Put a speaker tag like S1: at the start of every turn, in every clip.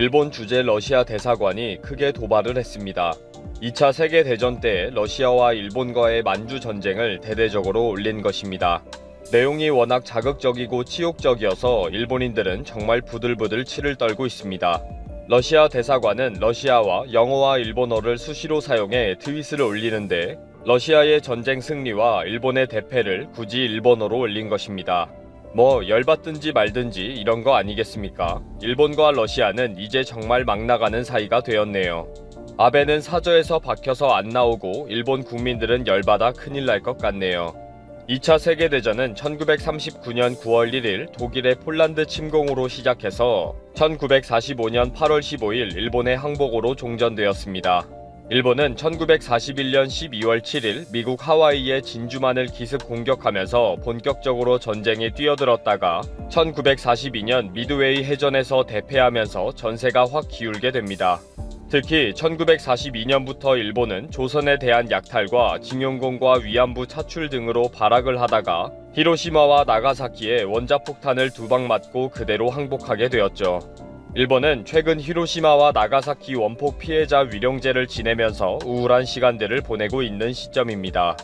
S1: 일본 주재 러시아 대사관이 크게 도발을 했습니다. 2차 세계대전 때 러시아와 일본과의 만주 전쟁을 대대적으로 올린 것입니다. 내용이 워낙 자극적이고 치욕적이어서 일본인들은 정말 부들부들 치를 떨고 있습니다. 러시아 대사관은 러시아와 영어와 일본어를 수시로 사용해 트윗을 올리는데 러시아의 전쟁 승리와 일본의 대패를 굳이 일본어로 올린 것입니다. 뭐 열받든지 말든지 이런 거 아니겠습니까? 일본과 러시아는 이제 정말 막 나가는 사이가 되었네요. 아베는 사저에서 박혀서 안 나오고 일본 국민들은 열받아 큰일 날 것 같네요. 2차 세계대전은 1939년 9월 1일 독일의 폴란드 침공으로 시작해서 1945년 8월 15일 일본의 항복으로 종전되었습니다. 일본은 1941년 12월 7일 미국 하와이의 진주만을 기습 공격하면서 본격적으로 전쟁에 뛰어들었다가 1942년 미드웨이 해전에서 대패하면서 전세가 확 기울게 됩니다. 특히 1942년부터 일본은 조선에 대한 약탈과 징용공과 위안부 차출 등으로 발악을 하다가 히로시마와 나가사키에 원자폭탄을 두 방 맞고 그대로 항복하게 되었죠. 일본은 최근 히로시마와 나가사키 원폭 피해자 위령제를 지내면서 우울한 시간들을 보내고 있는 시점입니다.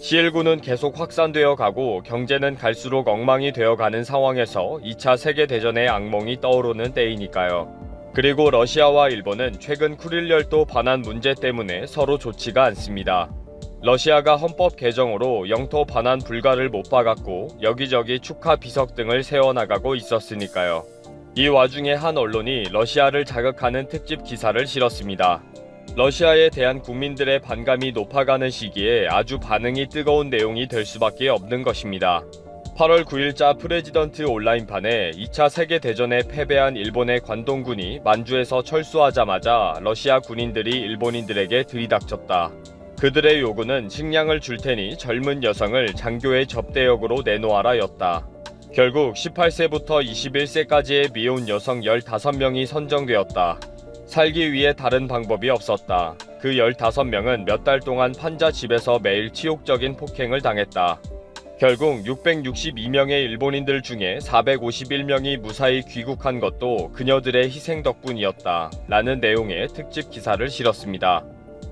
S1: CL9는 계속 확산되어 가고 경제는 갈수록 엉망이 되어 가는 상황에서 2차 세계대전의 악몽이 떠오르는 때이니까요. 그리고 러시아와 일본은 최근 쿠릴열도 반환 문제 때문에 서로 좋지가 않습니다. 러시아가 헌법 개정으로 영토 반환 불가를 못 박았고 여기저기 축하 비석 등을 세워나가고 있었으니까요. 이 와중에 한 언론이 러시아를 자극하는 특집 기사를 실었습니다. 러시아에 대한 국민들의 반감이 높아가는 시기에 아주 반응이 뜨거운 내용이 될 수밖에 없는 것입니다. 8월 9일자 프레지던트 온라인판에 2차 세계대전에 패배한 일본의 관동군이 만주에서 철수하자마자 러시아 군인들이 일본인들에게 들이닥쳤다. 그들의 요구는 식량을 줄 테니 젊은 여성을 장교의 접대역으로 내놓아라였다. 결국 18세부터 21세까지의 미혼 여성 15명이 선정되었다. 살기 위해 다른 방법이 없었다. 그 15명은 몇 달 동안 판자 집에서 매일 치욕적인 폭행을 당했다. 결국 662명의 일본인들 중에 451명이 무사히 귀국한 것도 그녀들의 희생 덕분이었다. 라는 내용의 특집 기사를 실었습니다.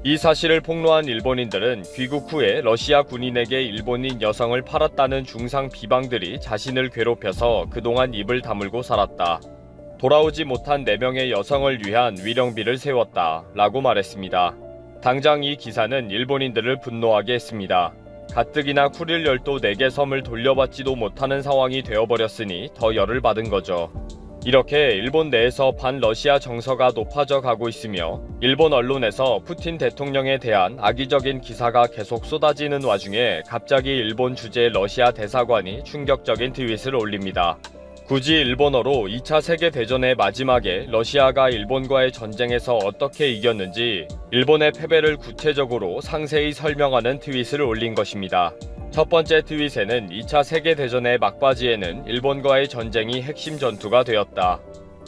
S1: 이 사실을 폭로한 일본인들은 귀국 후에 러시아 군인에게 일본인 여성을 팔았다는 중상 비방들이 자신을 괴롭혀서 그동안 입을 다물고 살았다. 돌아오지 못한 4명의 여성을 위한 위령비를 세웠다. 라고 말했습니다. 당장 이 기사는 일본인들을 분노하게 했습니다. 가뜩이나 쿠릴 열도 4개 섬을 돌려받지도 못하는 상황이 되어버렸으니 더 열을 받은 거죠. 이렇게 일본 내에서 반러시아 정서가 높아져 가고 있으며 일본 언론에서 푸틴 대통령에 대한 악의적인 기사가 계속 쏟아지는 와중에 갑자기 일본 주재 러시아 대사관이 충격적인 트윗을 올립니다. 굳이 일본어로 2차 세계대전의 마지막에 러시아가 일본과의 전쟁에서 어떻게 이겼는지 일본의 패배를 구체적으로 상세히 설명하는 트윗을 올린 것입니다. 첫 번째 트윗에는 2차 세계대전의 막바지에는 일본과의 전쟁이 핵심 전투가 되었다.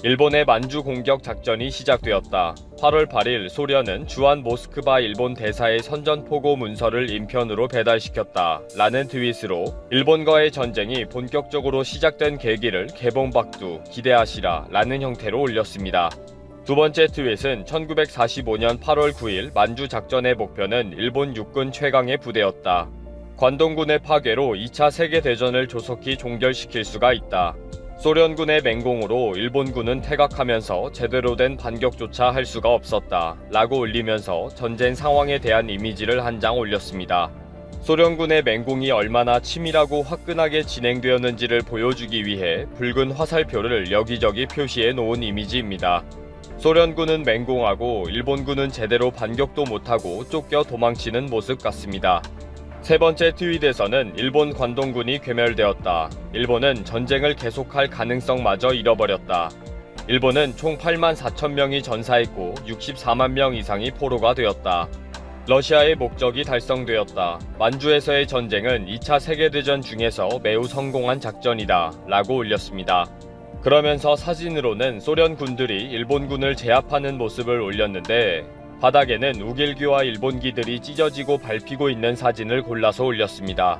S1: 일본의 만주 공격 작전이 시작되었다. 8월 8일 소련은 주한 모스크바 일본 대사의 선전포고 문서를 인편으로 배달시켰다. 라는 트윗으로 일본과의 전쟁이 본격적으로 시작된 계기를 개봉박두 기대하시라 라는 형태로 올렸습니다. 두 번째 트윗은 1945년 8월 9일 만주 작전의 목표는 일본 육군 최강의 부대였다. 관동군의 파괴로 2차 세계대전을 조속히 종결시킬 수가 있다. 소련군의 맹공으로 일본군은 퇴각하면서 제대로 된 반격조차 할 수가 없었다. 라고 올리면서 전쟁 상황에 대한 이미지를 한 장 올렸습니다. 소련군의 맹공이 얼마나 치밀하고 화끈하게 진행되었는지를 보여주기 위해 붉은 화살표를 여기저기 표시해 놓은 이미지입니다. 소련군은 맹공하고 일본군은 제대로 반격도 못하고 쫓겨 도망치는 모습 같습니다. 세 번째 트윗에서는 일본 관동군이 괴멸되었다. 일본은 전쟁을 계속할 가능성마저 잃어버렸다. 일본은 총 8만 4천 명이 전사했고 64만 명 이상이 포로가 되었다. 러시아의 목적이 달성되었다. 만주에서의 전쟁은 2차 세계대전 중에서 매우 성공한 작전이다. 라고 올렸습니다. 그러면서 사진으로는 소련 군들이 일본군을 제압하는 모습을 올렸는데 바닥에는 우길기와 일본기들이 찢어지고 밟히고 있는 사진을 골라서 올렸습니다.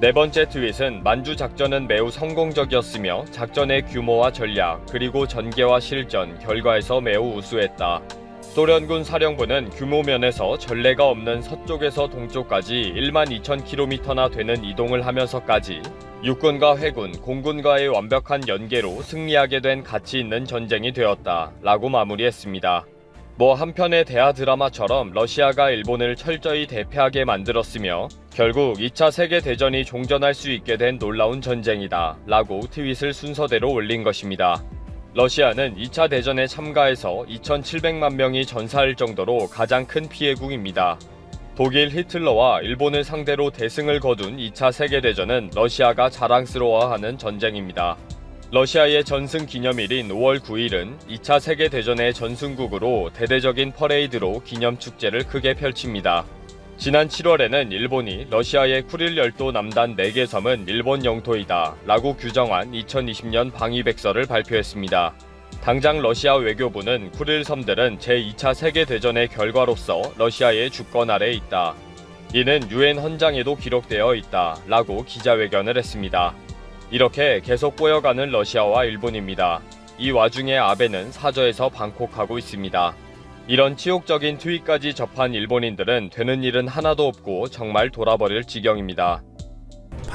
S1: 네 번째 트윗은 만주 작전은 매우 성공적이었으며 작전의 규모와 전략 그리고 전개와 실전 결과에서 매우 우수했다. 소련군 사령부는 규모 면에서 전례가 없는 서쪽에서 동쪽까지 1만 2천 킬로미터나 되는 이동을 하면서까지 육군과 해군, 공군과의 완벽한 연계로 승리하게 된 가치 있는 전쟁이 되었다. 라고 마무리했습니다. 뭐 한편의 대하 드라마처럼 러시아가 일본을 철저히 대패하게 만들었으며 결국 2차 세계대전이 종전할 수 있게 된 놀라운 전쟁이다. 라고 트윗을 순서대로 올린 것입니다. 러시아는 2차 대전에 참가해서 2,700만 명이 전사할 정도로 가장 큰 피해국입니다. 독일 히틀러와 일본을 상대로 대승을 거둔 2차 세계대전은 러시아가 자랑스러워하는 전쟁입니다. 러시아의 전승 기념일인 5월 9일은 2차 세계대전의 전승국으로 대대적인 퍼레이드로 기념 축제를 크게 펼칩니다. 지난 7월에는 일본이 러시아의 쿠릴 열도 남단 4개 섬은 일본 영토이다 라고 규정한 2020년 방위백서를 발표했습니다. 당장 러시아 외교부는 쿠릴 섬들은 제2차 세계대전의 결과로서 러시아의 주권 아래 있다. 이는 유엔 헌장에도 기록되어 있다 라고 기자회견을 했습니다. 이렇게 계속 꼬여가는 러시아와 일본입니다. 이 와중에 아베는 사저에서 방콕하고 있습니다. 이런 치욕적인 트윗까지 접한 일본인들은 되는 일은 하나도 없고 정말 돌아버릴 지경입니다.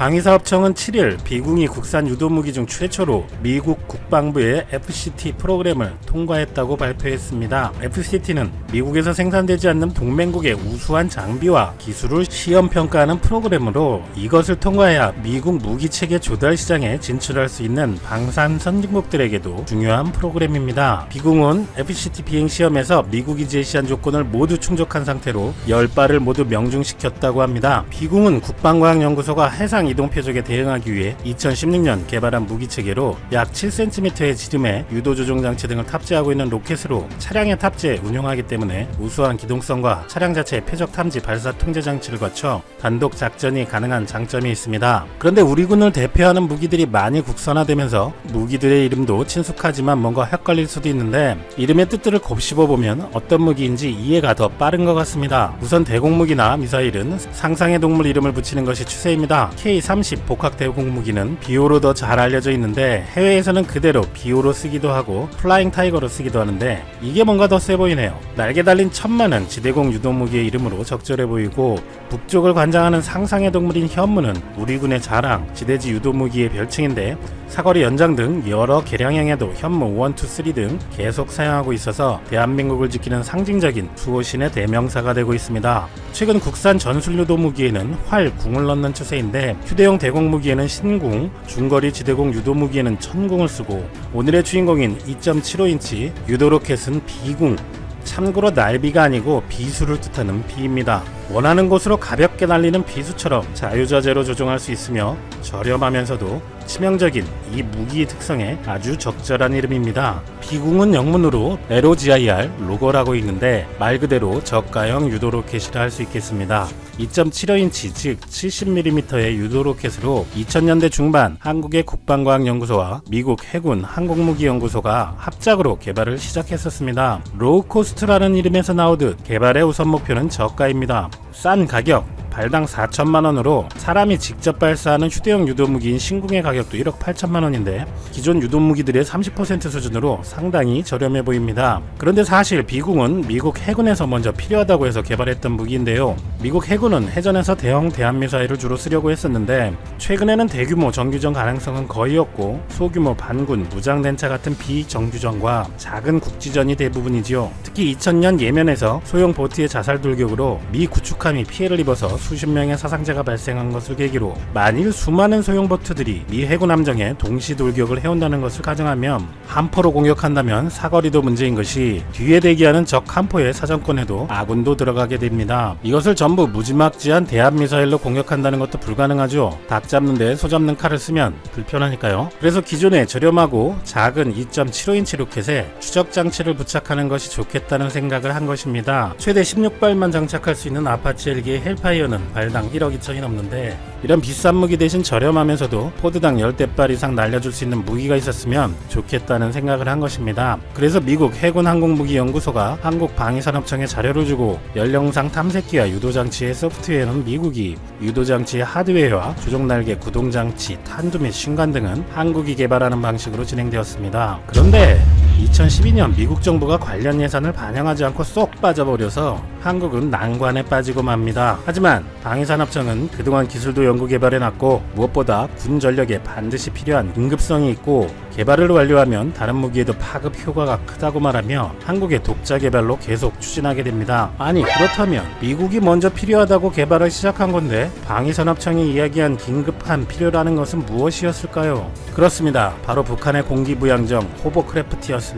S2: 방위사업청은 7일 비궁이 국산 유도무기 중 최초로 미국 국방부의 FCT 프로그램을 통과했다고 발표했습니다. FCT는 미국에서 생산되지 않는 동맹국의 우수한 장비와 기술을 시험 평가하는 프로그램으로 이것을 통과해야 미국 무기 체계 조달 시장에 진출할 수 있는 방산 선진국들에게도 중요한 프로그램입니다. 비궁은 FCT 비행 시험에서 미국이 제시한 조건을 모두 충족한 상태로 10발을 모두 명중시켰다고 합니다. 비궁은 국방과학연구소가 해상 이동 표적에 대응하기 위해 2016년 개발한 무기 체계로 약 7cm의 지름의 유도 조종 장치 등을 탑재하고 있는 로켓으로 차량에 탑재 운용하기 때문에 우수한 기동성과 차량 자체의 표적 탐지 발사 통제 장치를 거쳐 단독 작전이 가능한 장점이 있습니다. 그런데 우리 군을 대표하는 무기들이 많이 국산화되면서 무기들의 이름도 친숙하지만 뭔가 헷갈릴 수도 있는데 이름의 뜻들을 곱씹어 보면 어떤 무기인지 이해가 더 빠른 것 같습니다. 우선 대공무기나 미사일은 상상의 동물 이름을 붙이는 것이 추세입니다. K-30 복합 대공무기는 비호로 더 잘 알려져 있는데 해외에서는 그대로 비호로 쓰기도 하고 플라잉 타이거로 쓰기도 하는데 이게 뭔가 더 세 보이네요. 날개 달린 천마는 지대공 유도무기의 이름으로 적절해 보이고 북쪽을 관장하는 상상의 동물인 현무는 우리 군의 자랑, 지대지 유도무기의 별칭인데 사거리 연장 등 여러 개량형에도 현무 1, 2, 3등 계속 사용하고 있어서 대한민국을 지키는 상징적인 수호신의 대명사가 되고 있습니다. 최근 국산 전술유도 무기에는 활, 궁을 넣는 추세인데 휴대용 대공 무기에는 신궁, 중거리 지대공 유도 무기에는 천궁을 쓰고 오늘의 주인공인 2.75인치 유도 로켓은 비궁, 참고로 날비가 아니고 비수를 뜻하는 비입니다. 원하는 곳으로 가볍게 날리는 비수처럼 자유자재로 조종할 수 있으며 저렴하면서도 치명적인 이 무기의 특성에 아주 적절한 이름입니다. 비궁은 영문으로 LOGIR 로고라고 있는데 말 그대로 저가형 유도 로켓이라 할 수 있겠습니다. 2.75인치 즉 70mm의 유도 로켓으로 2000년대 중반 한국의 국방과학연구소와 미국 해군 항공무기연구소가 합작으로 개발을 시작했었습니다. 로우코스트라는 이름에서 나오듯 개발의 우선 목표는 저가입니다. 싼 가격 발당 4천만 원으로 사람이 직접 발사하는 휴대용 유도무기인 신궁의 가격도 1억 8천만 원인데 기존 유도무기들의 30% 수준으로 상당히 저렴해 보입니다. 그런데 사실 비궁은 미국 해군에서 먼저 필요하다고 해서 개발했던 무기인데요. 미국 해군은 해전에서 대형 대한미사일을 주로 쓰려고 했었는데 최근에는 대규모 정규전 가능성은 거의 없고 소규모 반군, 무장대차 같은 비정규전과 작은 국지전이 대부분이지요. 특히 2000년 예멘에서 소형 보트의 자살 돌격으로 미 구축함이 피해를 입어서 수십 명의 사상자가 발생한 것을 계기로 만일 수많은 소형 보트들이 미 해군 함정에 동시 돌격을 해온다는 것을 가정하면 함포로 공격한다면 사거리도 문제인 것이 뒤에 대기하는 적 함포의 사정권에도 아군도 들어가게 됩니다. 이것을 전부 무지막지한 대한 미사일로 공격한다는 것도 불가능하죠. 닭 잡는데 소 잡는 칼을 쓰면 불편하니까요. 그래서 기존의 저렴하고 작은 2.75인치 로켓에 추적 장치를 부착하는 것이 좋겠다는 생각을 한 것입니다. 최대 16발만 장착할 수 있는 아파치 헬기의 헬파이어는 포드는 발당 1억 2천이 넘는데 이런 비싼 무기 대신 저렴하면서도 포드당 10대발 이상 날려줄 수 있는 무기가 있었으면 좋겠다는 생각을 한 것입니다. 그래서 미국 해군 항공무기연구소가 한국 방위산업청에 자료를 주고 연령상 탐색기와 유도장치의 소프트웨어는 미국이 유도장치의 하드웨어와 조종날개 구동장치, 탄두 및 신관 등은 한국이 개발하는 방식으로 진행되었습니다. 그런데 2012년 미국 정부가 관련 예산을 반영하지 않고 쏙 빠져버려서 한국은 난관에 빠지고 맙니다. 하지만 방위산업청은 그동안 기술도 연구 개발해놨고 무엇보다 군 전력에 반드시 필요한 응급성이 있고 개발을 완료하면 다른 무기에도 파급 효과가 크다고 말하며 한국의 독자 개발로 계속 추진하게 됩니다. 아니 그렇다면 미국이 먼저 필요하다고 개발을 시작한 건데 방위산업청이 이야기한 긴급한 필요라는 것은 무엇이었을까요? 그렇습니다. 바로 북한의 공기부양정 호버크래프트였습니다.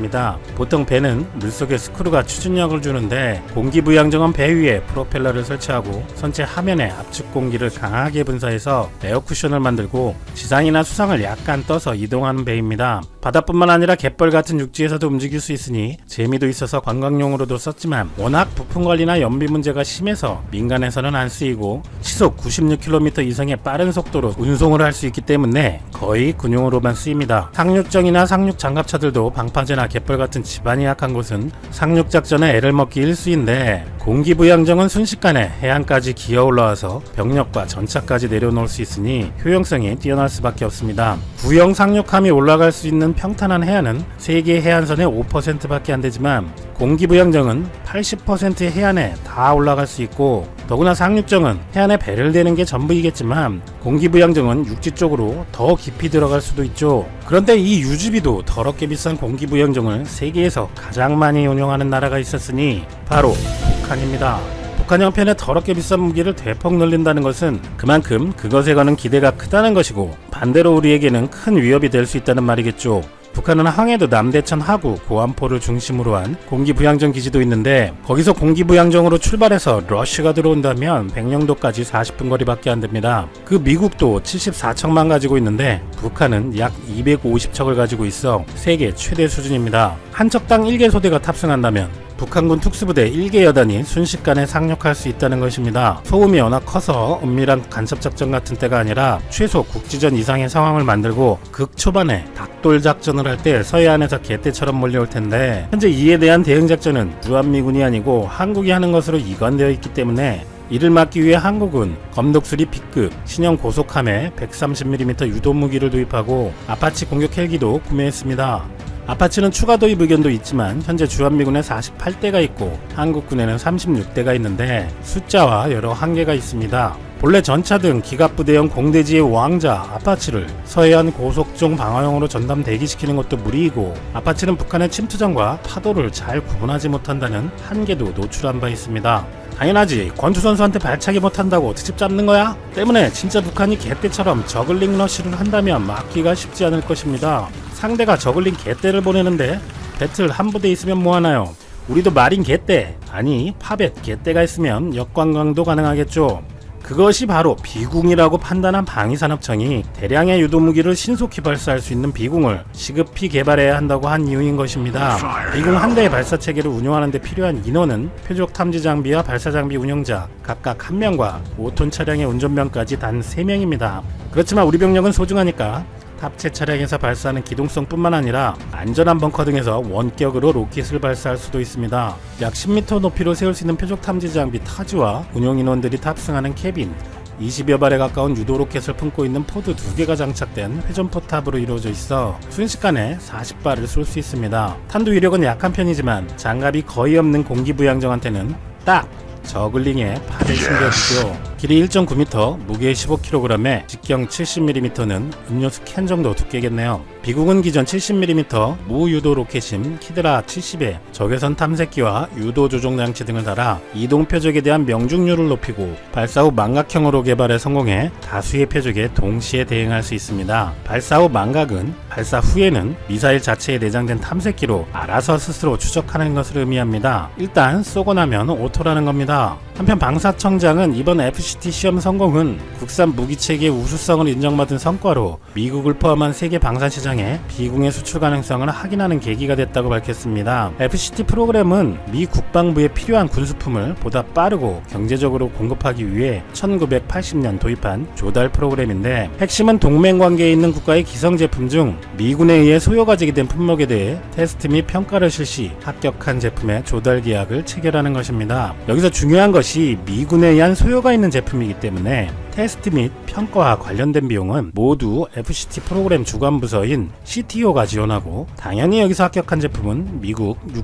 S2: 보통 배는 물속에 스크루가 추진력을 주는데 공기부양정은 배 위에 프로펠러를 설치하고 선체 하면에 압축 공기를 강하게 분사해서 에어쿠션을 만들고 지상이나 수상을 약간 떠서 이동하는 배입니다. 바다뿐만 아니라 갯벌 같은 육지에서도 움직일 수 있으니 재미도 있어서 관광용으로도 썼지만 워낙 부품 관리나 연비 문제가 심해서 민간에서는 안 쓰이고 시속 96km 이상의 빠른 속도로 운송을 할 수 있기 때문에 거의 군용으로만 쓰입니다. 상륙정이나 상륙 장갑차들도 방파제나 갯벌 같은 지반이 약한 곳은 상륙 작전에 애를 먹기 일수인데 공기부양정은 순식간에 해안까지 기어 올라와서 병력과 전차까지 내려놓을 수 있으니 효용성이 뛰어날 수밖에 없습니다. 구형 상륙함이 올라갈 수 있는 평탄한 해안은 세계 해안선의 5%밖에 안 되지만 공기부양정은 80%의 해안에 다 올라갈 수 있고 더구나 상륙정은 해안에 배를 대는 게 전부이겠지만 공기부양정은 육지 쪽으로 더 깊이 들어갈 수도 있죠. 그런데 이 유지비도 더럽게 비싼 공기부양정을 세계에서 가장 많이 운용하는 나라가 있었으니 바로 북한입니다. 북한 형편에 더럽게 비싼 무기를 대폭 늘린다는 것은 그만큼 그것에 거는 기대가 크다는 것이고 반대로 우리에게는 큰 위협이 될 수 있다는 말이겠죠. 북한은 항해도 남대천 하구 고안포를 중심으로 한 공기부양정 기지도 있는데 거기서 공기부양정으로 출발해서 러쉬가 들어온다면 백령도까지 40분 거리밖에 안 됩니다. 그 미국도 74척만 가지고 있는데 북한은 약 250척을 가지고 있어 세계 최대 수준입니다. 한 척당 1개 소대가 탑승한다면 북한군 특수부대 1개 여단이 순식간에 상륙할 수 있다는 것입니다. 소음이 워낙 커서 은밀한 간첩작전 같은 때가 아니라 최소 국지전 이상의 상황을 만들고 극 초반에 닭돌 작전을 할 때 서해안에서 개떼처럼 몰려올 텐데 현재 이에 대한 대응 작전은 주한미군이 아니고 한국이 하는 것으로 이관되어 있기 때문에 이를 막기 위해 한국은 검독수리 B급 신형 고속함에 130mm 유도 무기를 도입하고 아파치 공격 헬기도 구매했습니다. 아파치는 추가 도입 의견도 있지만 현재 주한미군에 48대가 있고 한국군에는 36대가 있는데 숫자와 여러 한계가 있습니다. 본래 전차 등 기갑부대형 공대지의 왕자 아파치를 서해안 고속종 방어용으로 전담 대기시키는 것도 무리이고 아파치는 북한의 침투전과 파도를 잘 구분하지 못한다는 한계도 노출한 바 있습니다. 당연하지 권투 선수한테 발차기 못한다고 트집 잡는 거야? 때문에 진짜 북한이 개떼처럼 저글링 러쉬를 한다면 막기가 쉽지 않을 것입니다. 상대가 저글링 개떼를 보내는데 배틀 한 부대 있으면 뭐하나요? 우리도 마린 개떼 아니 파벳 개떼가 있으면 역관광도 가능하겠죠. 그것이 바로 비궁이라고 판단한 방위산업청이 대량의 유도무기를 신속히 발사할 수 있는 비궁을 시급히 개발해야 한다고 한 이유인 것입니다. 비궁 한 대의 발사 체계를 운영하는 데 필요한 인원은 표적 탐지 장비와 발사 장비 운영자 각각 1명과 5톤 차량의 운전병까지 단 3명입니다. 그렇지만 우리 병력은 소중하니까 합체 차량에서 발사하는 기동성뿐만 아니라 안전한 벙커 등에서 원격으로 로켓을 발사할 수도 있습니다. 약 10m 높이로 세울 수 있는 표적 탐지 장비 타지와 운용 인원들이 탑승하는 캐빈, 20여 발에 가까운 유도 로켓을 품고 있는 포드 두 개가 장착된 회전 포탑으로 이루어져 있어 순식간에 40발을 쏠 수 있습니다. 탄도 위력은 약한 편이지만 장갑이 거의 없는 공기부양정한테는 딱 저글링의 팔을 숨겨주죠. 길이 1.9m, 무게 15kg에 직경 70mm는 음료수 캔 정도 두께겠네요. 비국은 기존 70mm 무유도 로켓인 키드라 70에 적외선 탐색기와 유도 조종 장치 등을 달아 이동 표적에 대한 명중률을 높이고 발사 후 망각형으로 개발에 성공해 다수의 표적에 동시에 대응할 수 있습니다. 발사 후 망각은 발사 후에는 미사일 자체에 내장된 탐색기로 알아서 스스로 추적하는 것을 의미합니다. 일단 쏘고 나면 오토라는 겁니다. 한편 방사청장은 이번 FC FCT 시험 성공은 국산 무기 체계의 우수성을 인정받은 성과로 미국을 포함한 세계 방산 시장에 비공의 수출 가능성을 확인하는 계기가 됐다고 밝혔습니다. FCT 프로그램은 미 국방부에 필요한 군수품을 보다 빠르고 경제적으로 공급하기 위해 1980년 도입한 조달 프로그램인데 핵심은 동맹 관계에 있는 국가의 기성 제품 중 미군에 의해 소요가 제기된 품목에 대해 테스트 및 평가를 실시 합격한 제품의 조달 계약을 체결하는 것입니다. 여기서 중요한 것이 미군에 의한 소요가 있는 제품이기 때문에 테스트 및 평가와 관련된 비용은 모두 FCT 프로그램 주관 부서인 CTO가 지원하고 당연히 여기서 합격한 제품은 미국 UK